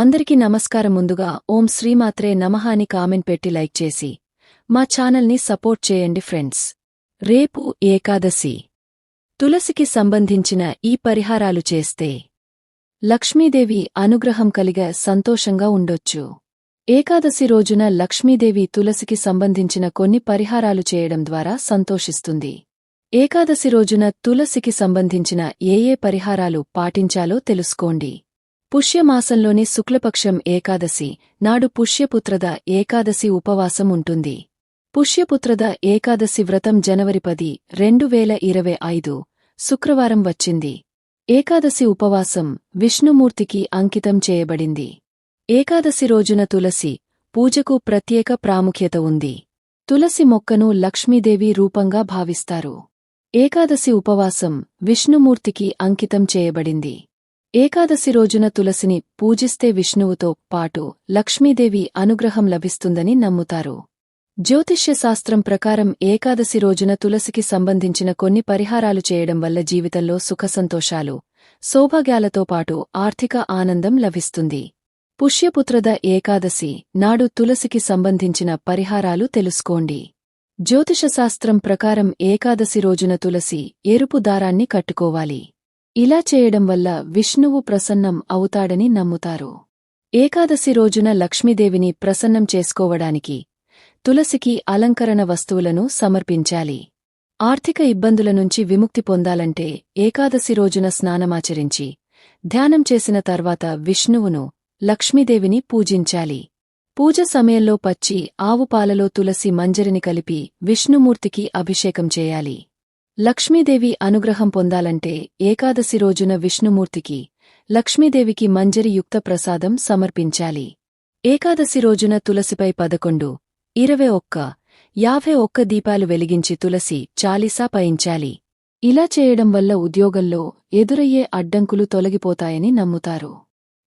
అందరికీ నమస్కారం ముందుగా ఓం శ్రీమాత్రే నమః అని కామెంట్ పెట్టి లైక్ చేసి మా ఛానల్ని సపోర్ట్ చేయండి ఫ్రెండ్స్. రేపు ఏకాదశి. తులసికి సంబంధించిన ఈ పరిహారాలు చేస్తే లక్ష్మీదేవి అనుగ్రహం కలిగ సంతోషంగా ఉండొచ్చు. ఏకాదశి రోజున లక్ష్మీదేవి తులసికి సంబంధించిన కొన్ని పరిహారాలు చేయడం ద్వారా సంతోషిస్తుంది. ఏకాదశి రోజున తులసికి సంబంధించిన ఏ ఏ పరిహారాలు పాటించాలో తెలుసుకోండి. పుష్యమాసంలోని శుక్లపక్షం ఏకాదశి. నాడు పుష్యపుత్రద ఏకాదశి ఉపవాసం ఉంటుంది. పుష్యపుత్రద ఏకాదశి వ్రతం జనవరి పది రెండు వేల ఇరవై ఐదు. శుక్రవారం వచ్చింది. ఏకాదశి ఉపవాసం విష్ణుమూర్తికి అంకితం చేయబడింది. ఏకాదశి రోజున తులసి పూజకు ప్రత్యేక ప్రాముఖ్యత ఉంది. తులసి మొక్కను లక్ష్మీదేవి రూపంగా భావిస్తారు. ఏకాదశి ఉపవాసం విష్ణుమూర్తికి అంకితం చేయబడింది. ఏకాదశి రోజున తులసిని పూజిస్తే విష్ణువుతో పాటు లక్ష్మీదేవి అనుగ్రహం లభిస్తుందని నమ్ముతారు. జ్యోతిష్యశాస్త్రం ప్రకారం ఏకాదశి రోజున తులసికి సంబంధించిన కొన్ని పరిహారాలు చేయడం వల్ల జీవితంలో సుఖసంతోషాలు సౌభాగ్యాలతో పాటు ఆర్థిక ఆనందం లభిస్తుంది. పుష్యపుత్రద ఏకాదశి నాడు తులసికి సంబంధించిన పరిహారాలు తెలుసుకోండి. జ్యోతిషశాస్త్రం ప్రకారం ఏకాదశి రోజున తులసి ఎరుపు దారాన్ని కట్టుకోవాలి. ఇలా చేయడం వల్ల విష్ణువు ప్రసన్నం అవుతాడని నమ్ముతారు. ఏకాదశి రోజున లక్ష్మీదేవిని ప్రసన్నం చేసుకోవడానికి తులసికి అలంకరణ వస్తువులను సమర్పించాలి. ఆర్థిక ఇబ్బందుల నుంచి విముక్తి పొందాలంటే ఏకాదశి రోజున స్నానమాచరించి ధ్యానం చేసిన తర్వాత విష్ణువును లక్ష్మీదేవిని పూజించాలి. పూజ సమయంలో పచ్చి ఆవుపాలలో తులసి మంజరిని కలిపి విష్ణుమూర్తికి అభిషేకం చేయాలి. లక్ష్మీదేవి అనుగ్రహం పొందాలంటే ఏకాదశి రోజున విష్ణుమూర్తికి లక్ష్మీదేవికి మంజరి యుక్త ప్రసాదం సమర్పించాలి. ఏకాదశి రోజున తులసిపై పదకొండు ఇరవై ఒక్క యాభై ఒక్క దీపాలు వెలిగించి తులసి చాలీసా పయించాలి. ఇలా చేయడం వల్ల ఉద్యోగంలో ఎదురయ్యే అడ్డంకులు తొలగిపోతాయని నమ్ముతారు.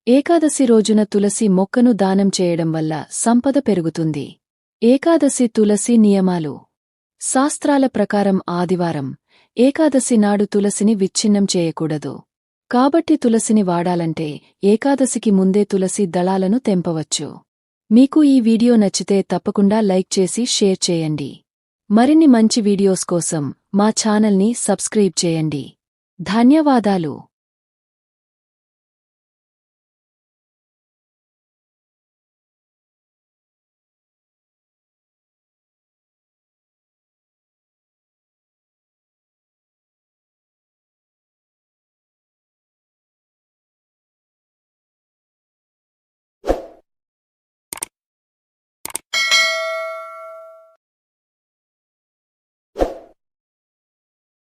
ఏకాదశి రోజున తులసి మొక్కను దానం చేయడం వల్ల సంపద పెరుగుతుంది. ఏకాదశి తులసి నియమాలు శాస్త్రాల ప్రకారం ఆదివారం ఏకాదశి నాడు తులసిని విచ్ఛిన్నం చేయకూడదు. కాబట్టి తులసిని వాడాలంటే ఏకాదశికి ముందే తులసి దళాలను తెంపవచ్చు. మీకు ఈ వీడియో నచ్చితే తప్పకుండా లైక్ చేసి షేర్ చేయండి. మరిన్ని మంచి వీడియోస్ కోసం మా ఛానల్ని సబ్స్క్రైబ్ చేయండి. ధన్యవాదాలు.